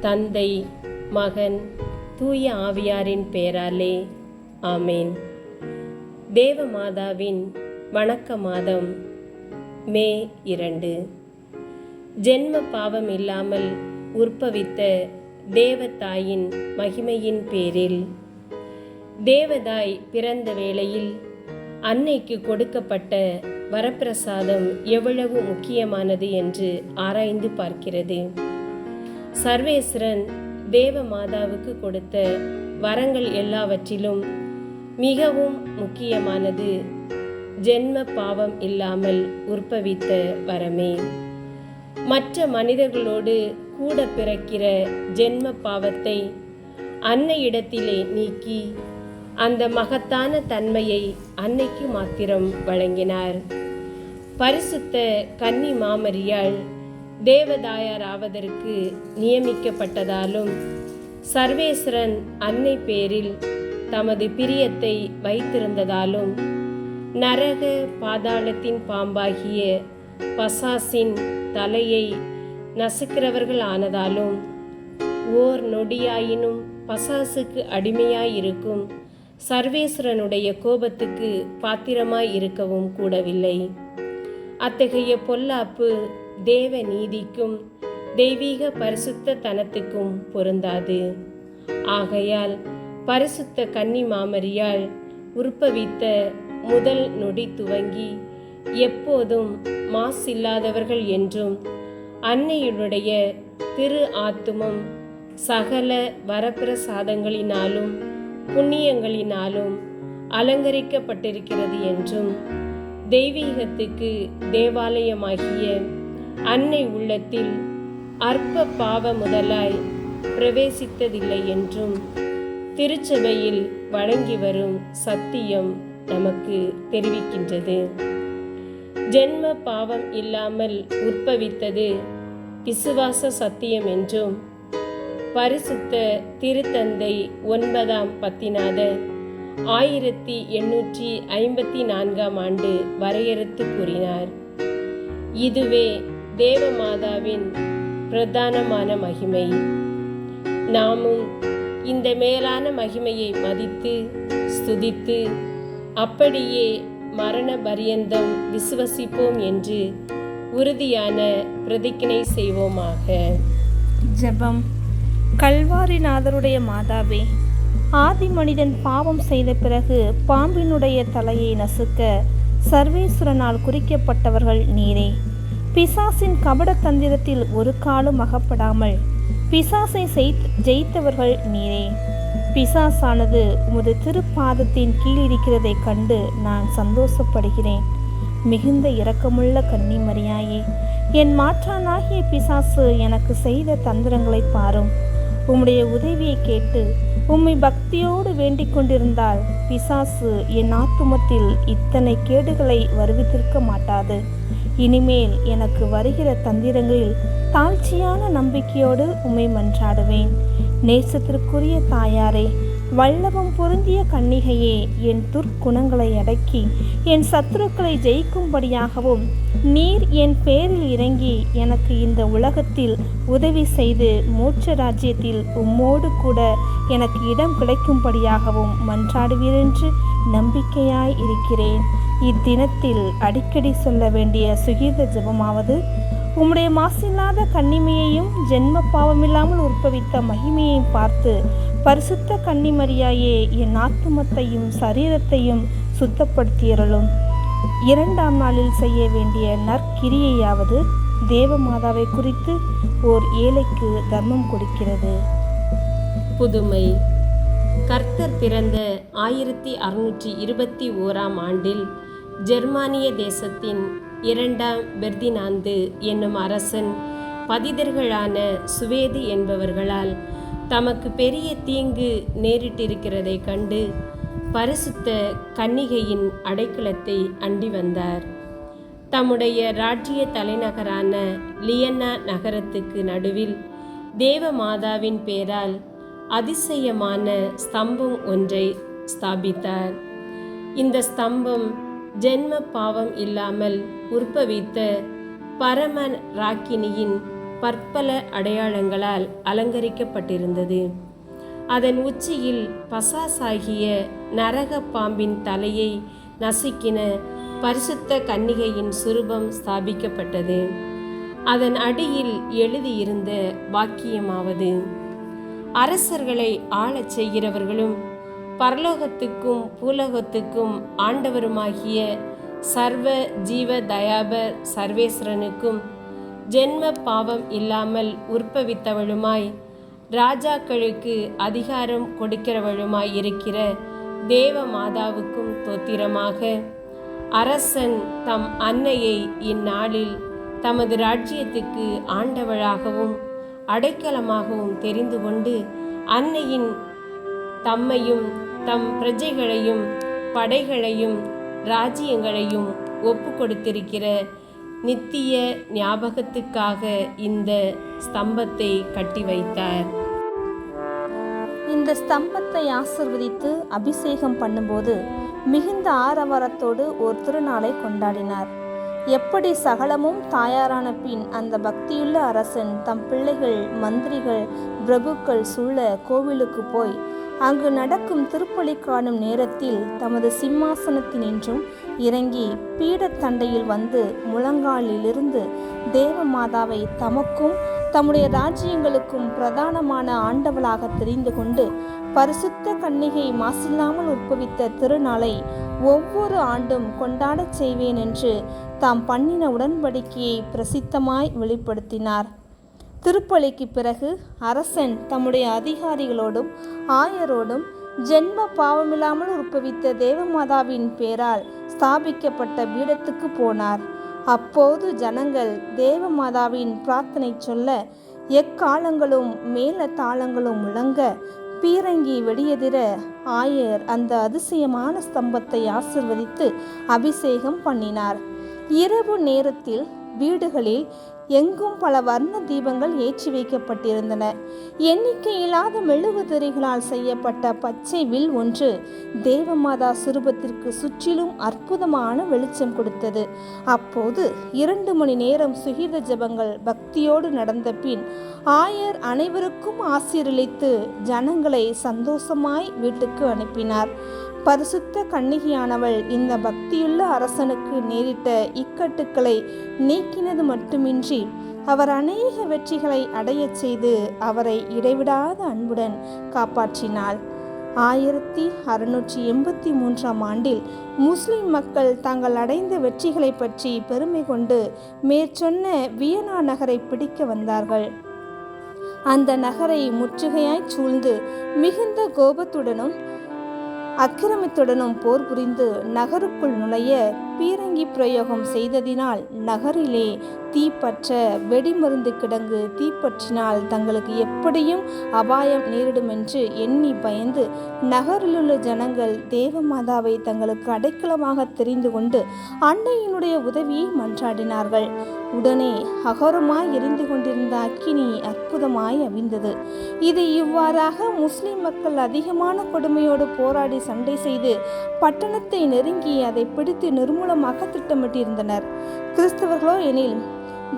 தந்தை மகன் தூய ஆவியாரின் பேராலே ஆமேன். தேவ மாதாவின் வணக்க மாதம் மே இரண்டு. ஜென்ம பாவம் இல்லாமல் உற்பவித்த தேவதாயின் மகிமையின் பேரில் தேவதாய் பிறந்த வேளையில் அன்னைக்கு கொடுக்கப்பட்ட வரப்பிரசாதம் எவ்வளவு முக்கியமானது என்று ஆராய்ந்து பார்க்கிறது. சர்வேஸ்வரன் தேவ மாதாவுக்கு கொடுத்த வரங்கள் எல்லாவற்றிலும் மிகவும் முக்கியமானது ஜென்ம பாவம் இல்லாமல் உற்பவித்த வரமே. மற்ற மனிதர்களோடு கூட பிறக்கிற ஜென்ம பாவத்தை அன்னையிடத்திலே நீக்கி அந்த மகத்தான தன்மையை அன்னைக்கு மாத்திரம் வழங்கினார். பரிசுத்த கன்னி மாமரியாள் தேவதாயார் ஆவதற்கு நியமிக்கப்பட்டதாலும் சர்வேஸ்வரன் அன்னை பேரில் தமது பிரியத்தை வைத்திருந்ததாலும் நரக பாதாளத்தின் பாம்பாகிய பசாசின் தலையை நசுக்கிறவர்கள் ஆனதாலும் ஓர் நொடியாயினும் பசாசுக்கு அடிமையாயிருக்கும் சர்வேஸ்வரனுடைய கோபத்துக்கு பாத்திரமாய் இருக்கவும் கூடவில்லை. அத்தகைய பொல்லாப்பு தேவ நீதிக்கும் தெய்வீக பரிசுத்த தனத்துக்கும் பொருந்தாது. ஆகையால் பரிசுத்த கன்னி மாமரியால் உற்பவித்த முதல் நொடி துவங்கி எப்போதும் மாசில்லாதவர்கள் என்றும் அன்னையுடைய திரு ஆத்துமம் சகல வரப்பிரசாதங்களினாலும் புண்ணியங்களினாலும் அலங்கரிக்கப்பட்டிருக்கிறது என்றும் தெய்வீகத்துக்கு தேவாலயமாகிய அன்னை உள்ளத்தில் அற்ப பாவ முதலாய் பிரவேசித்ததில்லை என்றும் திருச்சபையில் வழங்கி வரும் சத்தியம் நமக்கு தெரிவிக்கின்றது. ஜென்ம பாவம் இல்லாமல் உற்பவித்தது விசுவாச சத்தியம் என்றும் பரிசுத்த திருத்தந்தை ஒன்பதாம் பத்திநாதர் ஆயிரத்தி எண்ணூற்றி ஐம்பத்தி நான்காம் ஆண்டு வரையறுத்து கூறினார். இதுவே தேவமாதாவின் பிரதானமான மகிமை. நாமும் இந்த மேலான மகிமையை மதித்து ஸ்துதித்து அப்படியே மரண பரியந்தம் விசுவசிப்போம் என்று உறுதியான பிரதிஜ்ஞை செய்வோமாக. ஜெபம். கல்வாரிநாதருடைய மாதாவே ஆதி மனிதன் பாவம் செய்த பிறகு பாம்பினுடைய தலையை நசுக்க சர்வேஸ்வரனால் குறிக்கப்பட்டவர்கள் நீரே. பிசாசின் கபட தந்திரத்தில் ஒரு காலும் அகப்படாமல் பிசாசை ஜெயித்தவர்கள் நீரே. பிசாசானது உமது திருப்பாதத்தின் கீழ் இருக்கிறதைக் கண்டு நான் சந்தோஷப்படுகிறேன். மிகுந்த இரக்கமுள்ள கன்னிமரியாயே என் மாற்றானாகிய பிசாசு எனக்கு செய்த தந்திரங்களை பாரும். உம்முடைய உதவியை கேட்டு உம்மை பக்தியோடு வேண்டிக் கொண்டிருந்தால் பிசாசு என் ஆத்துமத்தில் இத்தனை கேடுகளை வருவித்திருக்க மாட்டாது. இனிமேல் எனக்கு வருகிற தந்திரங்களில் தாழ்ச்சியான நம்பிக்கையோடு உம்மை மன்றாடுவேன். நேசத்திற்குரிய தாயாரே வல்லவம் பொருந்திய கன்னிகையே என் துர்க்குணங்களை அடக்கி என் சத்துருக்களை ஜெயிக்கும்படியாகவும் நீர் என் பேரில் இறங்கி எனக்கு இந்த உலகத்தில் உதவி செய்து மோட்ச ராஜ்யத்தில் உம்மோடு கூட எனக்கு இடம் கிடைக்கும்படியாகவும் மன்றாடுவீரென்று நம்பிக்கையாய் இருக்கிறேன். இத்தினத்தில் அடிக்கடி சொல்ல வேண்டிய சுகீத ஜெபமாவது உம்முடைய மாசில்லாத கன்னிமையையும் ஜென்ம பாவமில்லாமல் உற்பவித்த மகிமையையும் பார்த்து பரிசுத்த கன்னிமரியாயே என் ஆத்துமத்தையும் சரீரத்தையும் சுத்தப்படுத்தியறலும் இரண்டாம் நாளில் செய்ய வேண்டிய நற்கிரியையாவது தேவமாதாவை குறித்து ஓர் ஏழைக்கு தர்மம் கொடுக்கிறது. புதுமை. கர்த்தர் பிறந்த ஆயிரத்தி அறுநூற்றி இருபத்தி ஓராம் ஆண்டில் ஜெர்மானிய தேசத்தின் இரண்டாம் பெர்தினாந்து என்னும் அரசன் பதிதர்களான சுவேது என்பவர்களால் தமக்கு பெரிய தீங்கு நேரிட்டிருக்கிறதைக் கண்டு பரிசுத்த கன்னிகையின் அடைக்கலத்தை அண்டி வந்தார். தம்முடைய ராஜ்ய தலைநகரான லியன்னா நகரத்துக்கு நடுவில் தேவ மாதாவின் பேரால் அதிசயமான ஸ்தம்பம் ஒன்றை ஸ்தாபித்தார். இந்த ஸ்தம்பம் ஜென்ம பாவம் இல்லாமல் உற்பவித்த பரம ராக்கினியின் பற்பல அடையாளங்களால் அலங்கரிக்கப்பட்டிருந்தது. அதன் உச்சியில் பசாசாகிய நரக பாம்பின் தலையை நசுக்கின பரிசுத்த கன்னிகையின் சுரூபம் ஸ்தாபிக்கப்பட்டது. அதன் அடியில் எழுதியிருந்த வாக்கியமாவது அரசர்களை ஆளச் செய்கிறவர்களும் பரலோகத்துக்கும் பூலோகத்துக்கும் ஆண்டவருமாகிய சர்வ ஜீவ தயாபர் சர்வேஸ்வரனுக்கும் ஜென்ம பாவம் இல்லாமல் உற்பவித்தவளுமாய் ராஜாக்களுக்கு அதிகாரம் கொடுக்கிறவளுமாய் இருக்கிற தேவ மாதாவுக்கும் தோத்திரமாக அரசன் தம் அன்னையை இந்நாளில் தமது ராஜ்யத்துக்கு ஆண்டவளாகவும் அடைக்கலமாகவும் தெரிந்து கொண்டு அன்னையின் தம்மையும் தம் பிரஜைகளையும் படைகளையும் ராஜ்யங்களையும் ஒப்பு கொடுத்திருக்கிற நித்திய ஞாபகத்துக்காக இந்த ஸ்தம்பத்தை கட்டி வைத்தார். இந்த ஸ்தம்பத்தை ஆசிர்வதித்து அபிஷேகம் பண்ணும்போது மிகுந்த ஆரவாரத்தோடு ஒரு திருநாளை கொண்டாடினார். எப்படி சகலமும் தாயாரான பின் அந்த பக்தியுள்ள அரசன் தம் பிள்ளைகள் மந்திரிகள் பிரபுக்கள் சூழ கோவிலுக்கு போய் அங்கு நடக்கும் திருப்பலி காணும் நேரத்தில் தமது சிம்மாசனத்தினின்றும் இறங்கி பீடத்தண்டையில் வந்து முழங்காலிலிருந்து தேவ மாதாவை தமக்கும் தம்முடைய ராஜ்யங்களுக்கும் பிரதானமான ஆண்டவளாக தெரிந்து கொண்டு பரிசுத்த கன்னிகை மாசில்லாமல் உற்பவித்த திருநாளை ஒவ்வொரு ஆண்டும் கொண்டாடச் செய்வேன் என்று தாம் பண்ணின உடன்படிக்கையை பிரசித்தமாய் வெளிப்படுத்தினார். திருப்பலிக்கு பிறகு அரசன் தம்முடைய அதிகாரிகளோடும் ஆயரோடும் ஜென்ம பாவமில்லாமல் உற்பவித்த தேவமாதாவின் பேரால் ஸ்தாபிக்கப்பட்ட பீடத்துக்கு போனார். அப்போது ஜனங்கள் தேவமாதாவின் பிரார்த்தனை சொல்ல எக்காலங்களும் மேல தாளங்களும் முழங்க பீரங்கி வெடியெதிர ஆயர் அந்த அதிசயமான ஸ்தம்பத்தை ஆசிர்வதித்து அபிஷேகம் பண்ணினார். இரவு நேரத்தில் வீடுகளில் எங்கும் பல வர்ண தீபங்கள் ஏற்றி வைக்கப்பட்டிருந்தன. எண்ணிக்கையில்லாத மெழுகுதிரைகளால் செய்யப்பட்ட பச்சை வில் ஒன்று தேவமாதா சுரூபத்திற்கு சுற்றிலும் அற்புதமான வெளிச்சம் கொடுத்தது. அப்போது இரண்டு மணி நேரம் சுகித ஜெபங்கள் பக்தியோடு நடந்த பின் ஆயர் அனைவருக்கும் ஆசீரளித்து ஜனங்களை சந்தோஷமாய் வீட்டுக்கு அனுப்பினார். பரிசுத்த கன்னிகையானவள் இந்த பக்தியுள்ள அரசனுக்கு நேரிட்ட இக்கட்டுக்களை நீக்கினது மட்டுமின்றி அவர் அநேக வெற்றிகளை அடையச் செய்து அவரை இடைவிடாத அன்புடன் காப்பாற்றினாள் ஆயிரத்தி அறுநூற்றி எண்பத்தி மூன்றாம் ஆண்டில் முஸ்லிம் மக்கள் தாங்கள் அடைந்த வெற்றிகளை பற்றி பெருமை கொண்டு மேற்சொன்ன வியனா நகரை பிடிக்க வந்தார்கள். அந்த நகரை முற்றுகையாய் சூழ்ந்து மிகுந்த கோபத்துடனும் அக்கிரமத்துடனும் போர் புரிந்து நகருக்குள் நுழைய பீரங்கி பிரயோகம் செய்ததினால் நகரிலே தீப்பற்ற வெடிமருந்து கிடங்கு தீப்பற்றினால் தங்களுக்கு எப்படியும் அபாயம் நேரிடும் என்று எண்ணி பயந்து நகரிலுள்ள ஜனங்கள் தேவமாதாவை தங்களுக்கு அடைக்கலமாக தெரிந்து கொண்டு அன்னையினுடைய உதவியை மன்றாடினார்கள். உடனே அகோரமாய் எரிந்து கொண்டிருந்த அக்கினி அற்புதமாய் அவிந்தது இது இவ்வாறாக முஸ்லிம் மக்கள் அதிகமான கொடுமையோடு போராடி சண்டை செய்து பட்டணத்தை நெருங்கி அதை பிடித்து நிர்மூலமாக திட்டமிட்டிருந்தனர். கிறிஸ்தவர்களோ எனில்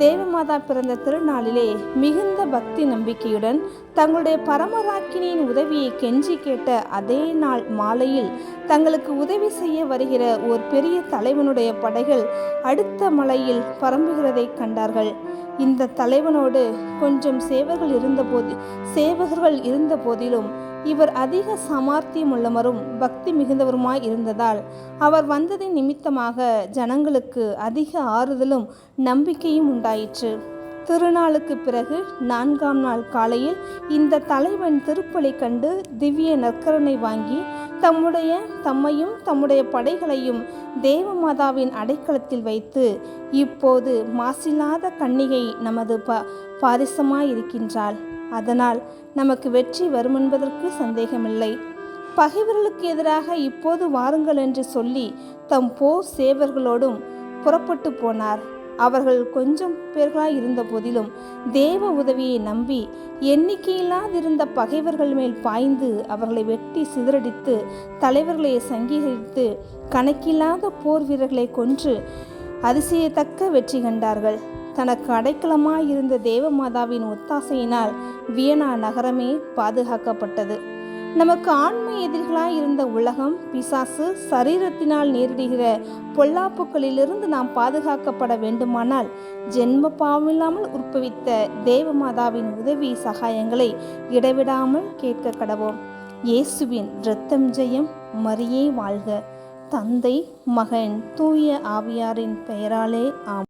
தேவமாதா பிறந்த திருநாளிலே மிகுந்த பக்தி நம்பிக்கையுடன் தங்களுடைய பரமராக்கினியின் உதவியை கெஞ்சி கேட்ட அதே நாள் மாலையில் தங்களுக்கு உதவி செய்ய வருகிற ஒரு பெரிய தலைவனுடைய படைகள் அடுத்த மலையில் பரம்புகிறதை கண்டார்கள். இந்த தலைவனோடு கொஞ்சம் சேவர்கள் இருந்தபோது சேவகர்கள் இருந்த போதிலும் இவர் அதிக சமார்த்தியம் உள்ளவரும் பக்தி மிகுந்தவருமாய் இருந்ததால் அவர் வந்ததின் நிமித்தமாக ஜனங்களுக்கு அதிக ஆறுதலும் நம்பிக்கையும் உண்டாயிற்று. திருநாளுக்கு பிறகு நான்காம் நாள் காலையில் இந்த தலைவன் திருப்பலி கண்டு திவ்ய நற்கருணை வாங்கி தம்முடைய தம்மையும் தம்முடைய படைகளையும் தேவமாதாவின் அடைக்கலத்தில் வைத்து இப்போது மாசில்லாத கன்னிகை நமது ப பாரிசமாயிருக்கின்றாள். அதனால் நமக்கு வெற்றி வரும் என்பதற்கு சந்தேகமில்லை. பகைவர்களுக்கு எதிராக இப்போது வாருங்கள் என்று சொல்லி தம் போர் சேவர்களோடும் புறப்பட்டு போனார். அவர்கள் கொஞ்சம் பேர்களாய் இருந்த போதிலும் தேவ உதவியை நம்பி எண்ணிக்கையில்லாதிருந்த பகைவர்கள் மேல் பாய்ந்து அவர்களை வெட்டி சிதறடித்து தலைவர்களை சங்கீகரித்து கணக்கில்லாத போர் வீரர்களை கொன்று அதிசயத்தக்க வெற்றி கண்டார்கள். தனக்கு அடைக்கலமாயிருந்த தேவமாதாவின் ஒத்தாசையினால் வியனா நகரமே பாதுகாக்கப்பட்டது. நமக்கு ஆண்மை எதிரிகளாய் இருந்த உலகம் பிசாசு சரீரத்தினால் நேரிடுகிற பொல்லாப்புகளிலிருந்து நாம் பாதுகாக்கப்பட வேண்டுமானால் ஜென்ம பாவமில்லாமல் உற்பவித்த தேவமாதாவின் உதவி சகாயங்களை இடைவிடாமல் கேட்க கடவோம். இயேசுவின் இரத்தம் ஜெயம் மரியே வாழ்க. தந்தை மகன் தூய ஆவியாரின் பெயராலே ஆம்